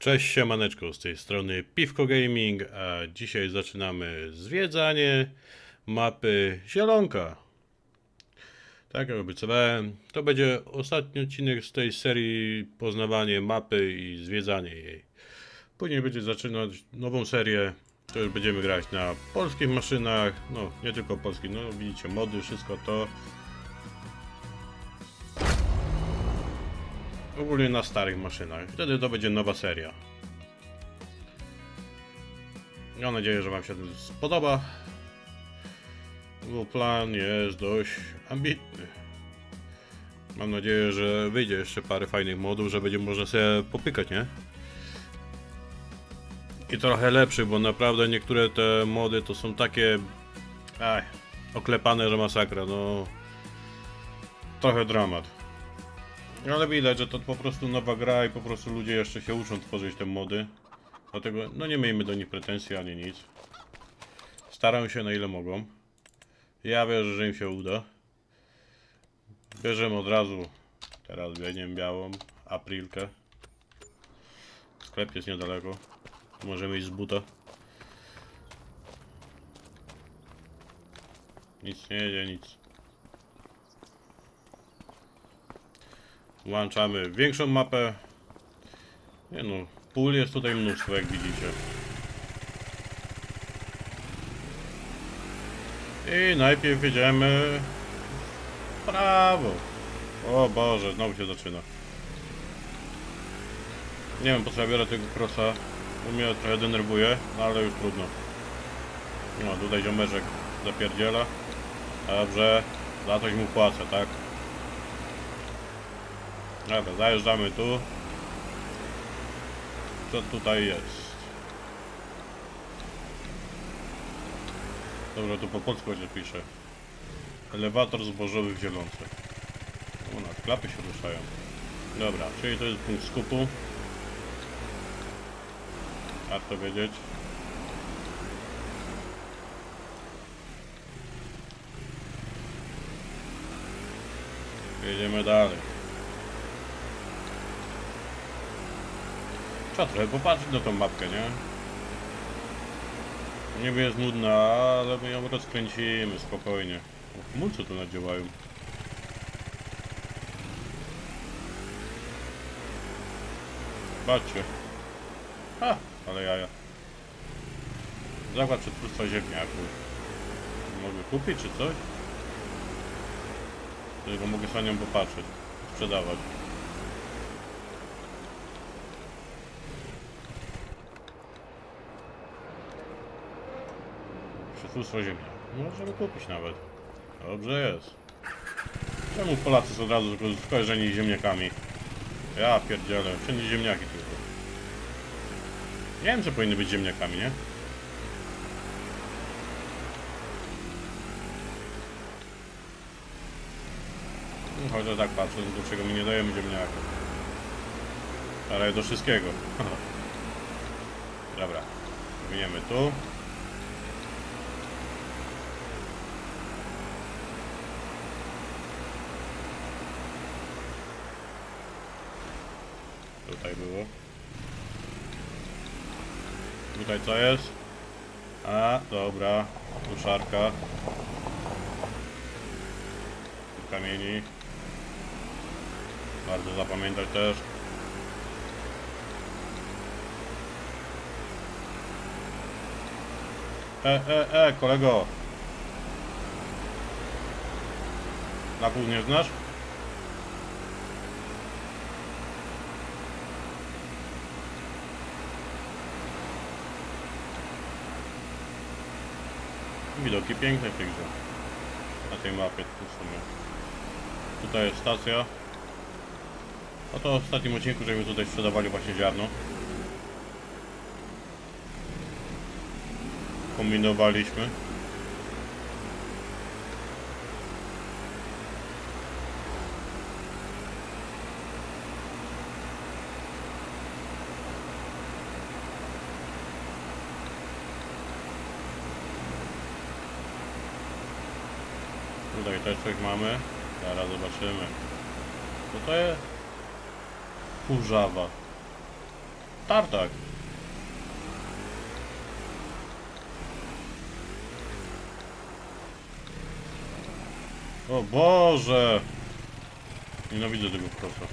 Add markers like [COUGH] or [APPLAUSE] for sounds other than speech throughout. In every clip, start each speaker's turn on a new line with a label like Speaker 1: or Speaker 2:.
Speaker 1: Cześć siemaneczko, z tej strony Piwko Gaming, a dzisiaj zaczynamy zwiedzanie mapy Zielonka. Tak jak obiecywałem, to będzie ostatni odcinek z tej serii poznawanie mapy i zwiedzanie jej. Później będzie zaczynać nową serię, to już będziemy grać na polskich maszynach, no nie tylko polskich, no widzicie mody, wszystko to. Ogólnie na starych maszynach. Wtedy to będzie nowa seria. Mam nadzieję, że Wam się to spodoba. Bo plan jest dość ambitny. Mam nadzieję, że wyjdzie jeszcze parę fajnych modów, że będzie można sobie popykać, nie? I trochę lepszych, bo naprawdę niektóre te mody to są takie... Aj, oklepane, że masakra, no... Trochę dramat. No ale widać, że to po prostu nowa gra i po prostu ludzie jeszcze się uczą tworzyć te mody. Dlatego, no nie miejmy do nich pretensji ani nic. Starają się na ile mogą. Ja wierzę, że im się uda. Bierzemy od razu, teraz biegniemy białą, aprilkę. Sklep jest niedaleko. Możemy iść z buta. Nic nie jedzie, nic. Włączamy większą mapę. Nie no, pól jest tutaj mnóstwo, jak widzicie. I najpierw jedziemy w prawo. O Boże, znowu się zaczyna. Nie wiem po co ja biorę tego crossa. bo Mnie trochę denerwuje, ale już trudno. No, tutaj ziomeczek zapierdziela. Dobrze, za coś mu płacę, tak? Dobra, zajeżdżamy tu. Co tutaj jest? Dobra, tu po polsku się pisze. Elewator zbożowy w Zielonce. O, na klapy się ruszają. Dobra, czyli to jest punkt skupu. Warto wiedzieć. Jedziemy dalej. Trzeba trochę popatrzeć na tą mapkę, nie? Niby jest nudna, ale my ją rozkręcimy spokojnie. O, Mulce tu nadziałają. Patrzcie. Ha, ale jaja. Zakład przetwórstwa ziemniaków. Mogę kupić czy coś? Tylko mogę sobie nią popatrzeć. Sprzedawać. Przetwórstwo ziemia. Możemy kupić nawet. Dobrze jest. Czemu Polacy są od razu skojarzeni ziemniakami? Ja pierdzielę, wszędzie ziemniaki tylko. Nie wiem, że powinny być ziemniakami, nie? No, Chociaż tak patrzę, do czego my nie dajemy ziemniaków. Ale do wszystkiego. [LAUGHS] Dobra. Winiemy tu. Tutaj było. Tutaj co jest? A, dobra. Tu szarka. Tu kamieni. Bardzo zapamiętać też. E, e, e, kolego. Na pół nie znasz? Widoki piękne w tej grze. Na tej mapie w sumie. Tutaj jest stacja. No to w ostatnim odcinku, żeśmy tutaj sprzedawali właśnie ziarno. Kombinowaliśmy. Coś mamy. Zaraz zobaczymy. Co to jest? Kurzawa. tartak. O Boże! Nienawidzę tego krosa.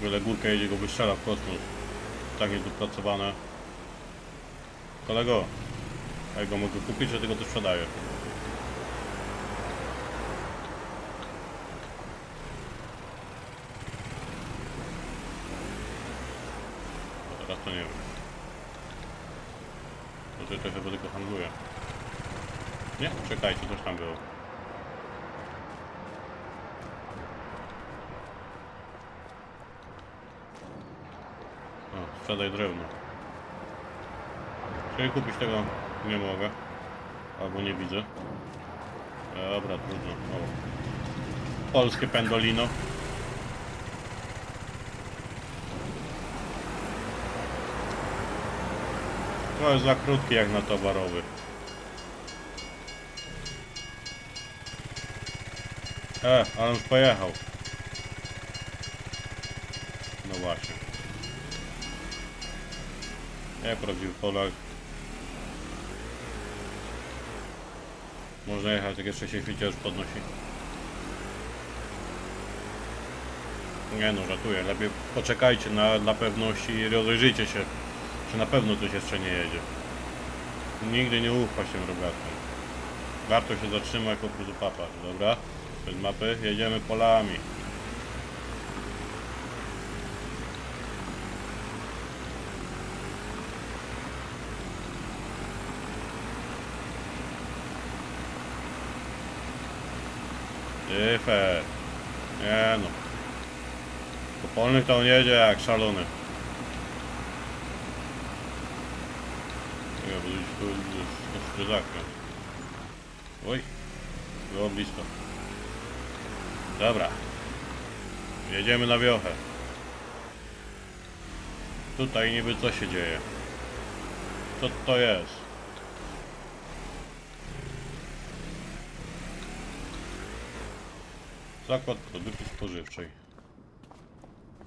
Speaker 1: Byle górka jedzie go wystrzela w kosmos. Tak niedopracowane. Kolego, a ja go mogę kupić, że tego też sprzedaję. A teraz to nie wiem. To to chyba tylko handluje. Nie? Czekajcie, coś tam było. O, sprzedaj drewno. Czyli kupić tego nie mogę. Albo nie widzę. Dobra, trudno. O. Polskie pendolino. To jest za krótki jak na towarowy. E, ale już pojechał. No właśnie. Jak prawdziwy Polak. Można jechać, jak jeszcze się świecie już podnosi. Nie no, żartuję. Lepiej poczekajcie na, dla pewności i rozejrzyjcie się, czy na pewno coś jeszcze nie jedzie. Nigdy nie ufa się rogatkom. Warto się zatrzymać po prostu papać, dobra? Bez mapy jedziemy polami. Tyfę. Nie no. Po polnych to on jedzie jak szalony. Nie, bo tu jest krzyżakiem. Oj. Było blisko. Dobra. Jedziemy na wiochę. Tutaj niby co się dzieje? Co to jest? Zakład produkcji spożywczej.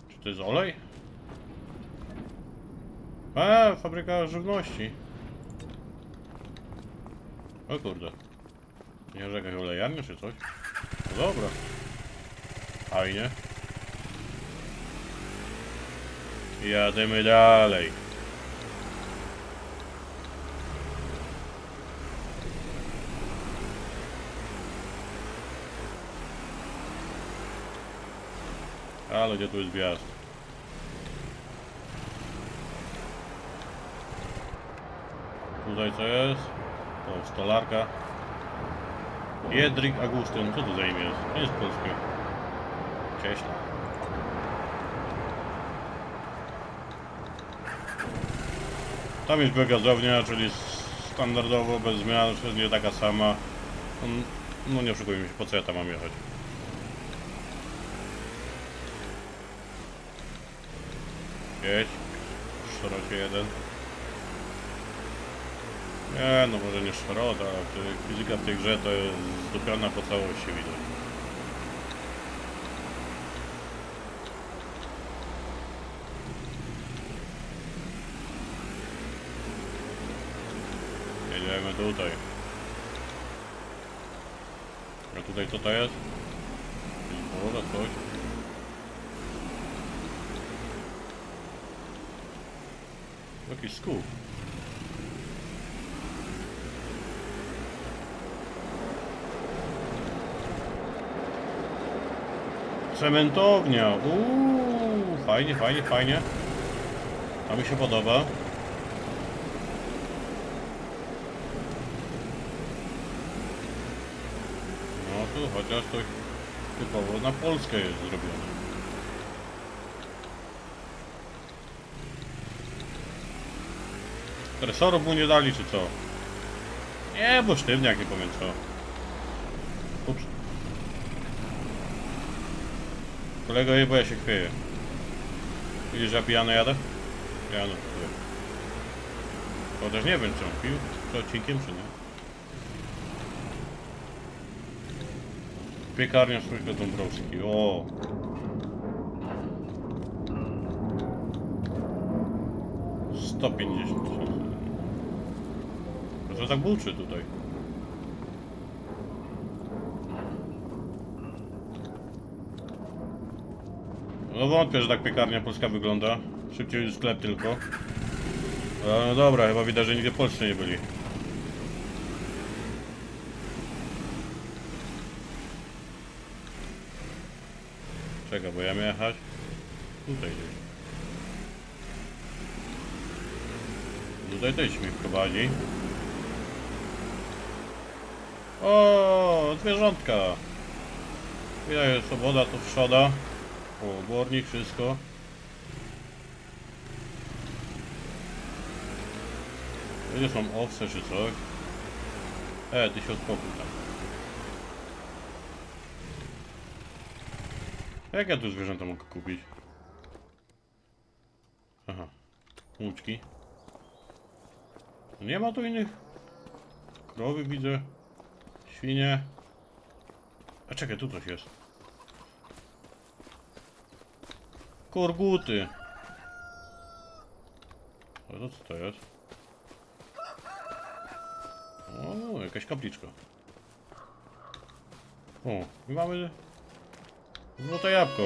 Speaker 1: Czy to jest olej? A, fabryka żywności. O kurde. Nie, że jakaś olejarnia czy coś? No dobra. Fajnie. Jadymy dalej. Ale gdzie tu jest wjazd? Tutaj co jest? O, stolarka. Jedrik Agustyn. Co to za imię jest? Nie jest polskie. Cześć. Tam jest gazownia, czyli standardowo, bez zmian, wszędzie taka sama. No, No nie oszukujmy się, po co ja tam mam jechać? Jedź. Szrocie jeden. Nie, no może nie szrot, ale fizyka w tej grze to jest zdupiona po całości widać. Jedziemy tutaj. A tutaj co to jest? Woda, coś. Jakiś skup. Cementownia. Uuu, fajnie, fajnie, fajnie. To mi się podoba. No tu chociaż coś typowo na Polskę jest zrobione. Resoru mu nie dali, czy co? Nie, bo sztywniak, nie powiem co. Ups. Kolego bo ja się chwieję. Widzisz, że ja pijano jadę? Pijano, chwieję. Chociaż nie wiem, czy on pił, czy odcinkiem, czy nie. Piekarnia Szulka Dąbrowski, o. Sto pięćdziesiąt. Co tak buczy tutaj? No wątpię, że tak piekarnia polska wygląda. Szybciej niż sklep tylko. E, No dobra, chyba widać, że nigdzie w Polsce nie byli. Czekaj, bo ja miałem jechać tutaj gdzieś. Tutaj też mi prowadzi. O, zwierzątka. Widać, że swoboda to wszoda. O, obornik, wszystko. Ile są owce czy coś? E, ty się uspokój tam. Jak ja tu zwierzęta mogę kupić? Aha. Łuczki. Nie ma tu innych? Krowy widzę. Świnie. A czekaj, tu coś jest. Korguty. A to co to jest? O, jakaś kapliczka. O, i mamy złote jabłko.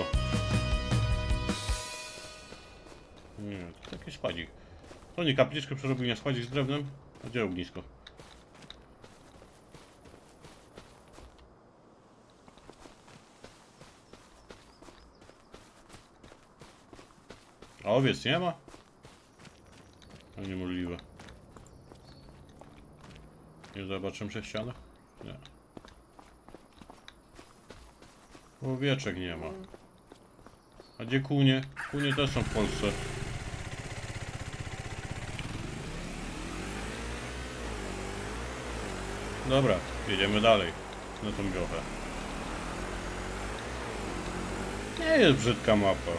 Speaker 1: Nie, to taki spadzik. To nie kapliczkę przerobił na spadzik z drewnem, a gdzie ognisko? Owiec nie ma? To niemożliwe. Nie zobaczymy przez ścianę? Nie. Owieczek nie ma. A gdzie kunie? Kunie też są w Polsce. Dobra, jedziemy dalej na tą wiochę. Nie jest brzydka mapa.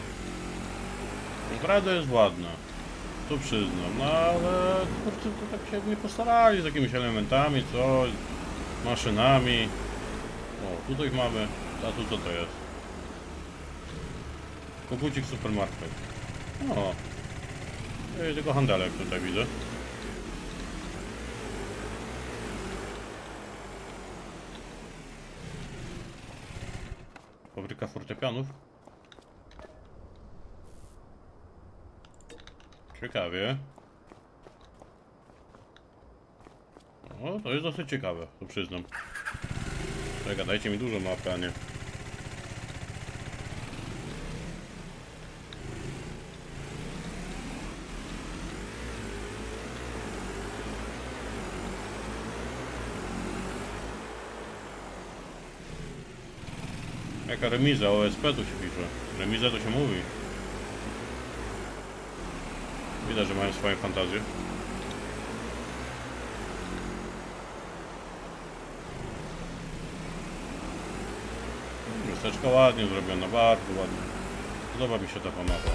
Speaker 1: Naprawdę jest ładna. To przyznam, no ale kurczę, to tak się nie postarali z jakimiś elementami, coś, maszynami. O, tutaj mamy, a tu co to jest? Kogucik supermarket. O, i tylko handelek tutaj widzę. Fabryka fortepianów. Ciekawie. O, to jest dosyć ciekawe, to przyznam. Czekaj, dajcie mi dużo mapy, a nie. Jaka remiza, OSP tu się pisze. Remiza to się mówi. Widać, że mają swoje fantazje. Miasteczko ładnie zrobione, bardzo ładnie. Podoba mi się ta mapa.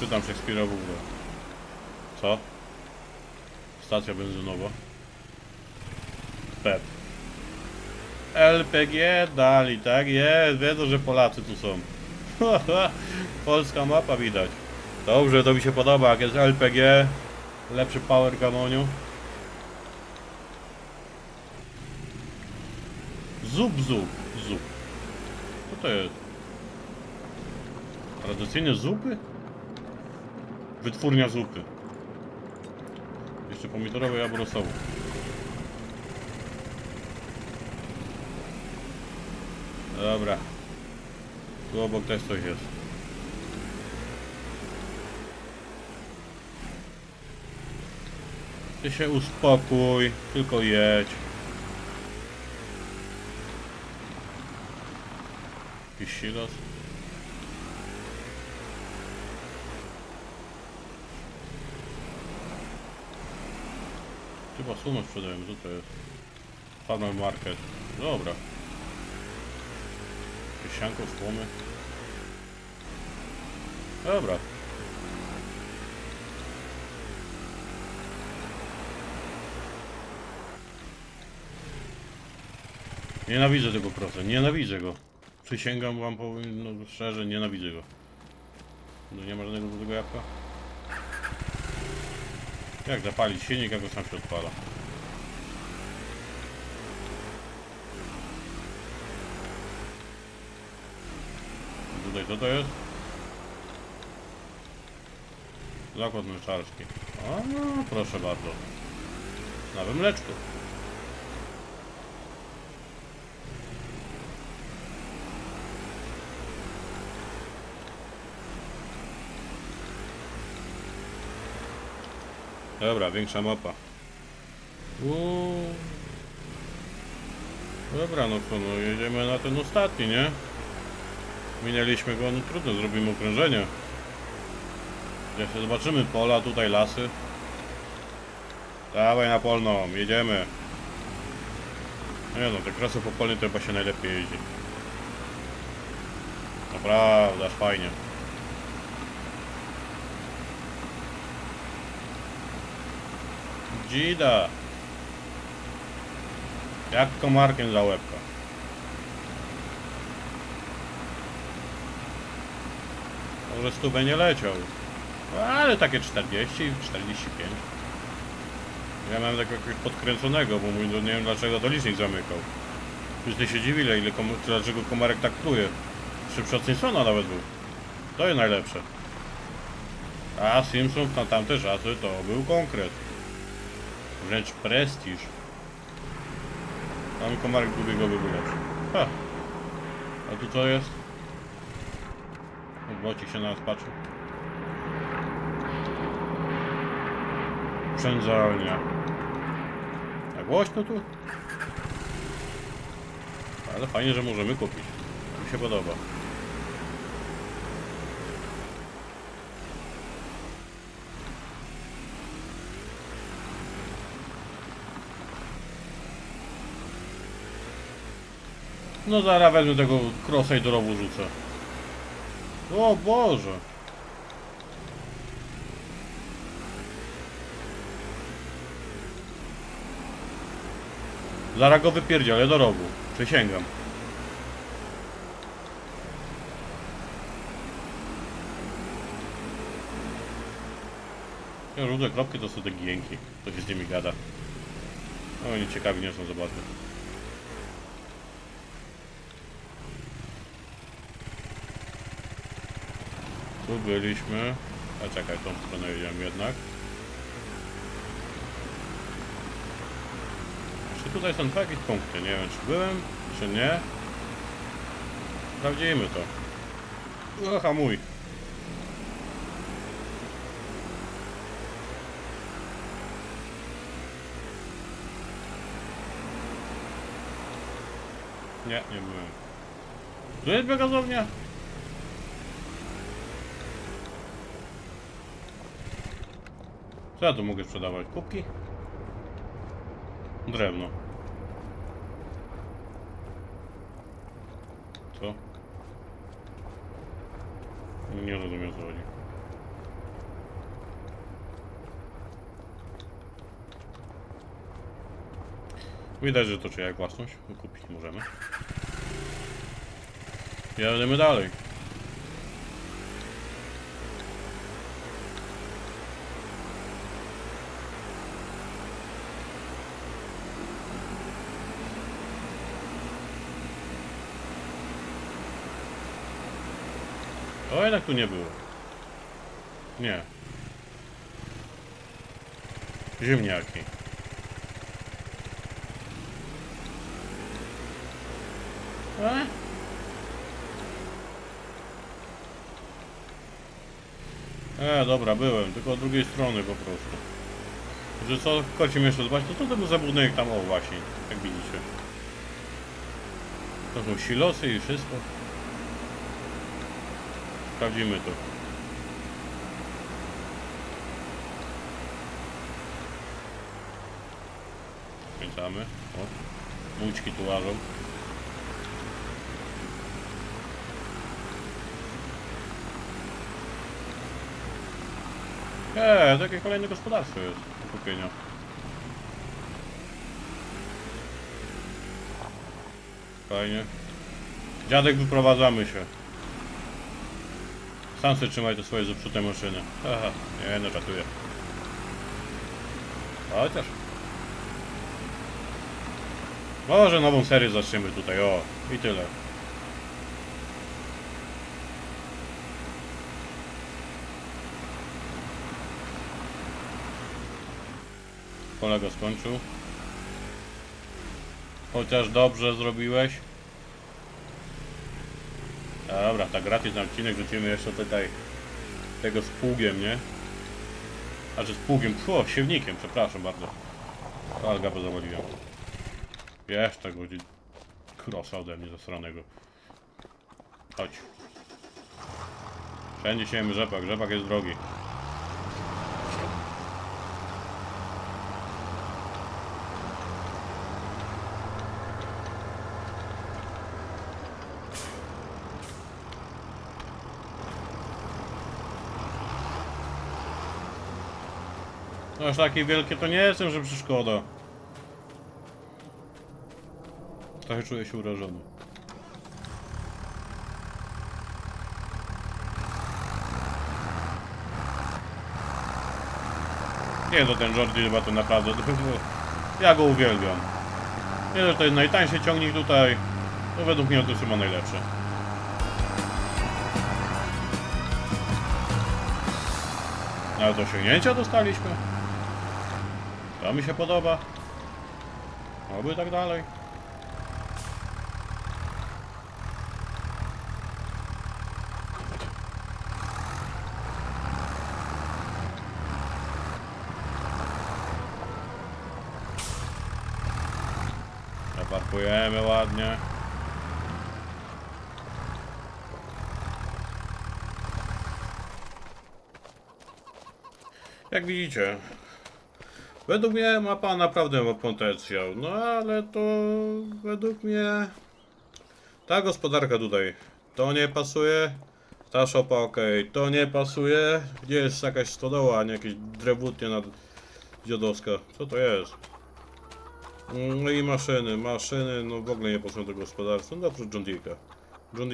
Speaker 1: Czytam Szekspira w ogóle. Co? Stacja benzynowa. PEP. LPG dali, tak jest. Wiedzą, że Polacy tu są. [LAUGHS] Polska mapa widać. Dobrze, to mi się podoba. Jak jest LPG, lepszy power gamoniu. Zup, zup, zup. Co to jest? Tradycyjne zupy? Wytwórnia zupy. Jeszcze pomidorowe i. Dobra. Tu obok też coś jest. Ty się uspokój, tylko jedź. Jakiś silos? Chyba sumę sprzedają, co to jest? Farmer Market. Dobra. Jakieś sianko, słomy. Dobra. Nienawidzę tego prosa, nienawidzę go. Przysięgam wam, powiem no, szczerze, nienawidzę go. No nie ma żadnego dużego jabłka. Jak zapalić silnik, jak go sam się odpala. Tutaj co to jest? Zakład mleczarski. O, no, proszę bardzo. Nowe mleczko. Dobra, większa mapa. Uuu. Dobra, no to no jedziemy na ten ostatni, nie? Minęliśmy go, no trudno, zrobimy okrążenie. Jak się zobaczymy pola, tutaj lasy. Dawaj na polną, jedziemy. Nie no, te krosy po polnie to chyba się najlepiej jeździ. Naprawdę, aż fajnie. Dzida. Jak komarkiem za łebka. Może stówę nie leciał. No, Ale takie 40, 45. Ja miałem takiego jakiegoś podkręconego, bo mój, no nie wiem dlaczego to licznik zamykał. Wszyscy się dziwili, ile kom dlaczego komarek tak pluje. Szybszy od Simpsona nawet był. To jest najlepsze. A Simpson na tamte czasy to był konkret. Wręcz prestiż. Tam komarek długiegowy był lepszy. Ha. A tu co jest? Bocik się na nas patrzy. Przędzalnia. A głośno tu? Ale fajnie, że możemy kupić. Mi się podoba. No zaraz wezmę tego krosa i do rowu rzucę. O Boże! Zaraz go wypierdzielę do rowu. Przysięgam. Ja Żółte kropki to są te gienki. To się z nimi gada. No oni ciekawi nie są, zobaczmy. Tu byliśmy. A czekaj, tą stronę jedziemy jednak. Czy tutaj są jakieś punkty? Nie wiem, czy byłem, czy nie. Sprawdzimy to. O, hamuj. Nie, nie byłem. Tu jest biogazownia? Co ja tu mogę sprzedawać? Kubki? Drewno. Co? Nie rozumiem co chodzi. Widać, że to czyja własność. Kupić możemy. Jedziemy dalej. Jednak tu nie było. Nie. Ziemniaki. E? E, dobra, byłem, tylko od drugiej strony po prostu. Że co, kocim jeszcze zobaczyć, to to był za budynek tam, o właśnie, jak widzicie. To są silosy i wszystko. Sprawdzimy to. Skręcamy. O, łódźki tu łażą. Eee, takie kolejne gospodarstwo jest do kupienia. Fajnie. Dziadek, wyprowadzamy się. Sam sobie trzymaj te swoje zepsute maszyny. Aha, nie no, żartuję. Chociaż. Może nową serię zaczniemy tutaj, o. I tyle. Kolega skończył. Chociaż dobrze zrobiłeś. Dobra, tak gratis na odcinek rzucimy jeszcze tutaj tego z pługiem, nie? Że z pługiem, o, siewnikiem, przepraszam bardzo. Alga bo zawaliłem. Jeszcze godzin. Krosa ode mnie zasranego. Chodź. Wszędzie siejemy rzepak, rzepak jest drogi. No aż takie wielkie to nie jestem, że przeszkoda. Trochę czuję się urażony. Nie, to ten Jordi chyba to naprawdę... [LAUGHS] Ja go uwielbiam. Nie, to jest najtańszy ciągnik tutaj. No według mnie to chyba najlepszy. Nawet osiągnięcia dostaliśmy. To mi się podoba. Oby tak dalej. Zaparkujemy ładnie. Jak widzicie, według mnie mapa naprawdę ma potencjał, no ale to według mnie ta gospodarka tutaj to nie pasuje, ta szopa ok, to nie pasuje, gdzie jest jakaś stodoła, a nie jakieś drewutnie nad dziadowska, co to jest? No i maszyny, maszyny, no w ogóle nie pasują do gospodarstwa, no oprócz John Deere'ka. John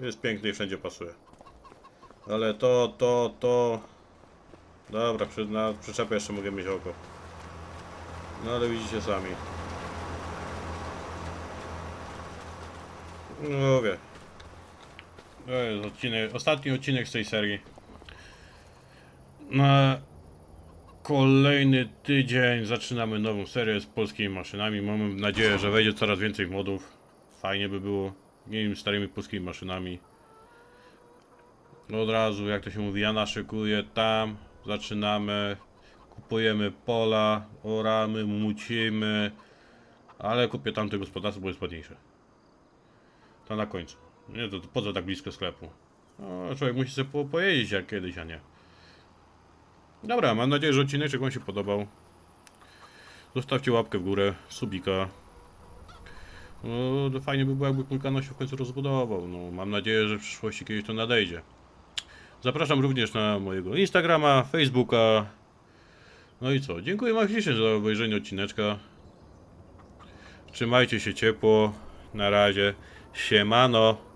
Speaker 1: jest piękny i wszędzie pasuje. Ale to, to, to... Dobra, przy, na przyczepę jeszcze mogę mieć oko. No ale widzicie sami. No mówię. To jest odcinek, ostatni odcinek z tej serii. Na kolejny tydzień zaczynamy nową serię z polskimi maszynami. Mamy nadzieję, że wejdzie coraz więcej modów. Fajnie by było. Wiem, starymi polskimi maszynami. Od razu, jak to się mówi, ja naszykuję tam. Zaczynamy. Kupujemy pola, oramy, mucimy. Ale kupię tamte gospodarstwo, bo jest ładniejsze. To na końcu. Nie, to, po co tak blisko sklepu? No, człowiek musi sobie po, pojeździć jak kiedyś, a nie. Dobra, mam nadzieję, że odcinek Wam się podobał. Zostawcie łapkę w górę, subika. No, fajnie by było, jakby kanał się w końcu rozbudował. No, mam nadzieję, że w przyszłości kiedyś to nadejdzie. Zapraszam również na mojego Instagrama, Facebooka. No i co? Dziękuję Wam za obejrzenie odcineczka. Trzymajcie się ciepło. Na razie. Siemano.